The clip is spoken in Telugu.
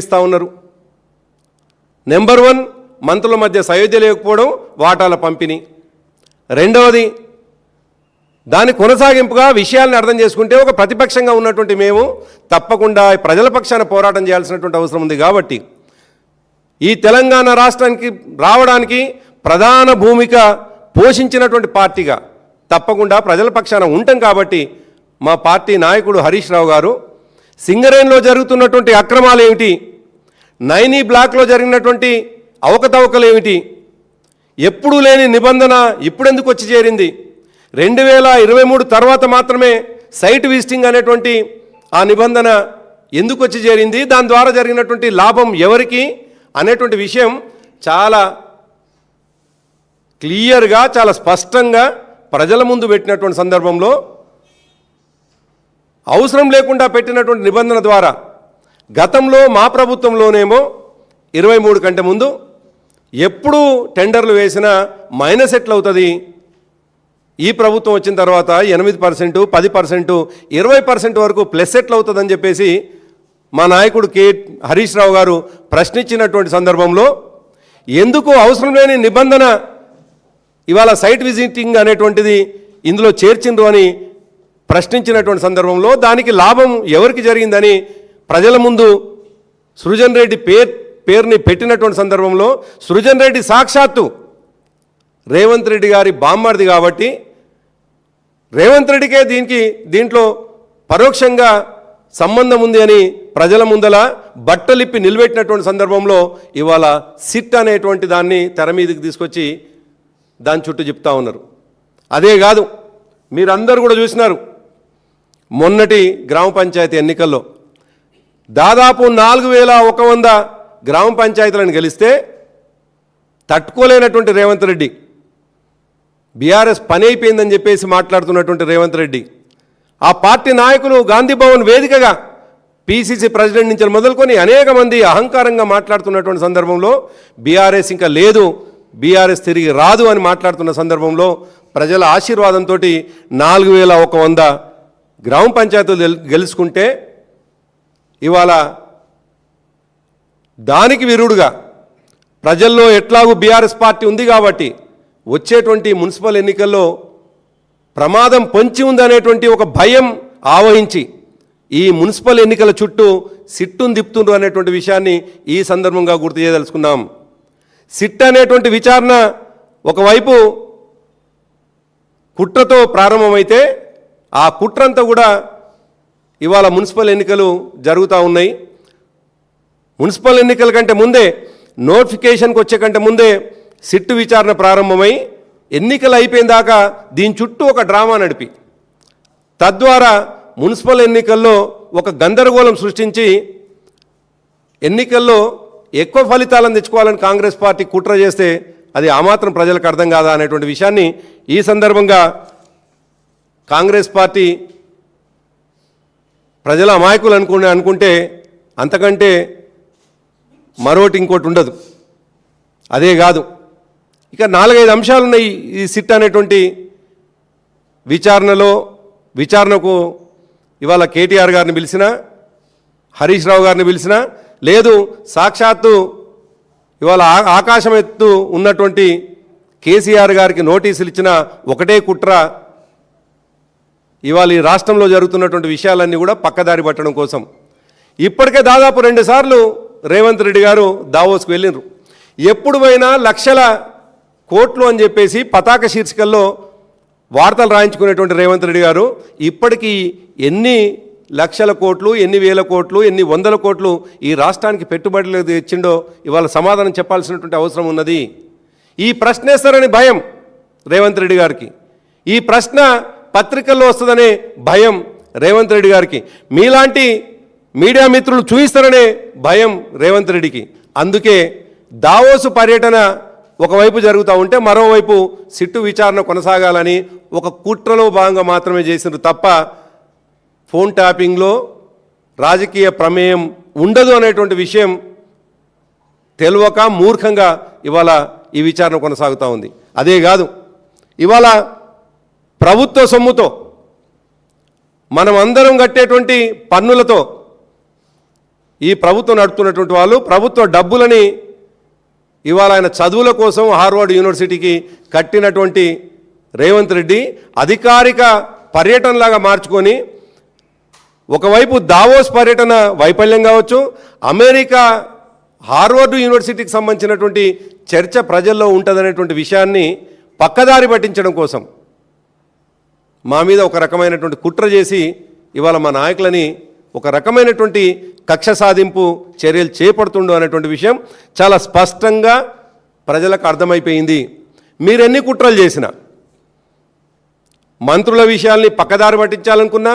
ఇస్తూ ఉన్నారు. నెంబర్ వన్ మంత్రుల మధ్య సయోధ్య లేకపోవడం వాటాల పంపిణీ. రెండవది దాని కొనసాగింపుగా విషయాలను అర్థం చేసుకుంటే ఒక ప్రతిపక్షంగా ఉన్నటువంటి మేము తప్పకుండా ప్రజల పక్షాన పోరాటం చేయాల్సినటువంటి అవసరం ఉంది కాబట్టి ఈ తెలంగాణ రాష్ట్రానికి రావడానికి ప్రధాన భూమిక పోషించినటువంటి పార్టీగా తప్పకుండా ప్రజల పక్షాన ఉంటాం కాబట్టి మా పార్టీ నాయకుడు హరీష్ రావు గారు సింగరేన్లో జరుగుతున్నటువంటి అక్రమాలు ఏమిటి నైనీ బ్లాక్లో జరిగినటువంటి అవకతవకలు ఏమిటి ఎప్పుడూ లేని నిబంధన ఇప్పుడెందుకు వచ్చి చేరింది? రెండు వేల ఇరవై మూడు తర్వాత మాత్రమే సైట్ విజిటింగ్ అనేటువంటి ఆ నిబంధన ఎందుకు వచ్చి చేరింది? దాని ద్వారా జరిగినటువంటి లాభం ఎవరికి? అనేటువంటి విషయం చాలా క్లియర్గా చాలా స్పష్టంగా ప్రజల ముందు పెట్టినటువంటి సందర్భంలో అవసరం లేకుండా పెట్టినటువంటి నిబంధన ద్వారా గతంలో మా ప్రభుత్వంలోనేమో ఇరవై మూడు కంటే ముందు ఎప్పుడు టెండర్లు వేసినా మైనస్ ఎట్లవుతుంది? ఈ ప్రభుత్వం వచ్చిన తర్వాత ఎనిమిది పర్సెంటు పది పర్సెంటు ఇరవై పర్సెంట్ వరకు ప్లస్ ఎట్లవుతుందని చెప్పేసి మా నాయకుడు కె హరీష్ రావు గారు ప్రశ్నించినటువంటి సందర్భంలో ఎందుకు అవసరం లేని నిబంధన ఇవాళ సైట్ విజిటింగ్ అనేటువంటిది ఇందులో చేర్చిండ్రు అని ప్రశ్నించినటువంటి సందర్భంలో దానికి లాభం ఎవరికి జరిగిందని ప్రజల ముందు సృజన్ రెడ్డి పేర్ పేరుని పెట్టినటువంటి సందర్భంలో సృజన్ రెడ్డి సాక్షాత్తు రేవంత్ రెడ్డి గారి బామ్మర్ది కాబట్టి రేవంత్ రెడ్డికే దీనికి దీంట్లో పరోక్షంగా సంబంధం ఉంది అని ప్రజల ముందల బట్టలిప్పి నిలబెట్టినటువంటి సందర్భంలో ఇవాళ సిట్ అనేటువంటి దాన్ని తెర మీదకి తీసుకొచ్చి దాని చుట్టూ చెప్తా ఉన్నారు. అదే కాదు మీరందరూ కూడా చూసినారు. మొన్నటి గ్రామ పంచాయతీ ఎన్నికల్లో దాదాపు నాలుగు వేల ఒక వంద గ్రామ పంచాయతీలను గెలిస్తే తట్టుకోలేనటువంటి రేవంత్ రెడ్డి. బీఆర్ఎస్ పని అయిపోయిందని చెప్పేసి మాట్లాడుతున్నటువంటి రేవంత్ రెడ్డి. ఆ పార్టీ నాయకులు గాంధీ భవన్ వేదికగా పీసీసీ ప్రెసిడెంట్ నుంచి మొదలుకొని అనేక మంది అహంకారంగా మాట్లాడుతున్నటువంటి సందర్భంలో బీఆర్ఎస్ ఇంకా లేదు బీఆర్ఎస్ తిరిగి రాదు అని మాట్లాడుతున్న సందర్భంలో ప్రజల ఆశీర్వాదంతో నాలుగు వేల ఒక వంద గ్రామ పంచాయతీలు గెల్- గెలుచుకుంటే ఇవాళ దానికి విరుడుగా ప్రజల్లో ఎట్లాగూ బీఆర్ఎస్ పార్టీ ఉంది కాబట్టి వచ్చేటువంటి మున్సిపల్ ఎన్నికల్లో ప్రమాదం పొంచి ఉందనేటువంటి ఒక భయం ఆవహించి ఈ మున్సిపల్ ఎన్నికల చుట్టూ సిట్టును దిప్తుండ్రు అనేటువంటి విషయాన్ని ఈ సందర్భంగా గుర్తు చేయదలుచుకున్నాం. సిట్ అనేటువంటి విచారణ ఒకవైపు కుట్రతో ప్రారంభమైతే ఆ కుట్రంతా కూడా ఇవాళ మున్సిపల్ ఎన్నికలు జరుగుతూ ఉన్నాయి. మున్సిపల్ ఎన్నికల కంటే ముందే నోటిఫికేషన్కి వచ్చే కంటే ముందే సిట్టు విచారణ ప్రారంభమై ఎన్నికలు అయిపోయిన దాకా దీని చుట్టూ ఒక డ్రామా నడిపి. తద్వారా మున్సిపల్ ఎన్నికల్లో ఒక గందరగోళం సృష్టించి ఎన్నికల్లో ఎక్కువ ఫలితాలను తెచ్చుకోవాలని కాంగ్రెస్ పార్టీ కుట్ర చేస్తే అది ఆ మాత్రం ప్రజలకు అర్థం కాదా అనేటువంటి విషయాన్ని ఈ సందర్భంగా కాంగ్రెస్ పార్టీ ప్రజల అమాయకులు అనుకునే అనుకుంటే అంతకంటే మరోటి ఇంకోటి ఉండదు. అదే కాదు. ఇక నాలుగైదు అంశాలు ఉన్నాయి ఈ సిట్ అనేటువంటి విచారణలో. విచారణకు ఇవాళ కేటీఆర్ గారిని పిలిచినా హరీష్ రావు గారిని పిలిచినా లేదు సాక్షాత్తు ఇవాళ ఆకాశం ఎత్తు ఉన్నటువంటి కేసీఆర్ గారికి నోటీసులు ఇచ్చిన ఒకటే కుట్ర ఇవాళ ఈ రాష్ట్రంలో జరుగుతున్నటువంటి విషయాలన్నీ కూడా పక్కదారి పట్టడం కోసం. ఇప్పటికే దాదాపు రెండు సార్లు రేవంత్ రెడ్డి గారు దావోస్కు వెళ్ళినారు ఎప్పుడు పోయినా లక్షల కోట్లు అని చెప్పేసి పతాక శీర్షికల్లో వార్తలు రాయించుకునేటువంటి రేవంత్ రెడ్డి గారు ఇప్పటికీ ఎన్ని లక్షల కోట్లు ఎన్ని వేల కోట్లు ఎన్ని వందల కోట్లు ఈ రాష్ట్రానికి పెట్టుబడులు తెచ్చిండో ఇవాళ సమాధానం చెప్పాల్సినటువంటి అవసరం ఉన్నది. ఈ ప్రశ్నేస్తారని భయం రేవంత్ రెడ్డి గారికి. ఈ ప్రశ్న పత్రికల్లో వస్తుందనే భయం రేవంత్ రెడ్డి గారికి. మీలాంటి మీడియా మిత్రులు చూయిస్తారనే భయం రేవంత్ రెడ్డికి. అందుకే దావోసు పర్యటన ఒకవైపు జరుగుతూ ఉంటే మరోవైపు సిట్టు విచారణ కొనసాగాలని ఒక కుట్రలో భాగంగా మాత్రమే చేసినారు తప్ప ఫోన్ ట్యాపింగ్లో రాజకీయ ప్రమేయం ఉండదు అనేటువంటి విషయం తెలియక మూర్ఖంగా ఇవాళ ఈ విచారణ కొనసాగుతూ ఉంది. అదే కాదు ఇవాళ ప్రభుత్వ సొమ్ముతో మనం అందరం కట్టేటువంటి పన్నులతో ఈ ప్రభుత్వం నడుపుతున్నటువంటి వాళ్ళు ప్రభుత్వ డబ్బులని ఇవాళ ఆయన చదువుల కోసం హార్వర్డ్ యూనివర్సిటీకి కట్టినటువంటి రేవంత్ రెడ్డి అధికారిక పర్యటనలాగా మార్చుకొని ఒకవైపు దావోస్ పర్యటన వైఫల్యం కావచ్చు అమెరికా హార్వర్డ్ యూనివర్సిటీకి సంబంధించినటువంటి చర్చ ప్రజల్లో ఉంటుందనేటువంటి విషయాన్ని పక్కదారి పట్టించడం కోసం మా మీద ఒక రకమైనటువంటి కుట్ర చేసి ఇవాళ మా నాయకులని ఒక రకమైనటువంటి కక్ష సాధింపు చర్యలు చేపడుతుండు అనేటువంటి విషయం చాలా స్పష్టంగా ప్రజలకు అర్థమైపోయింది. మీరెన్ని కుట్రలు చేసినా మంత్రుల విషయాల్ని పక్కదారి పట్టించాలనుకున్నా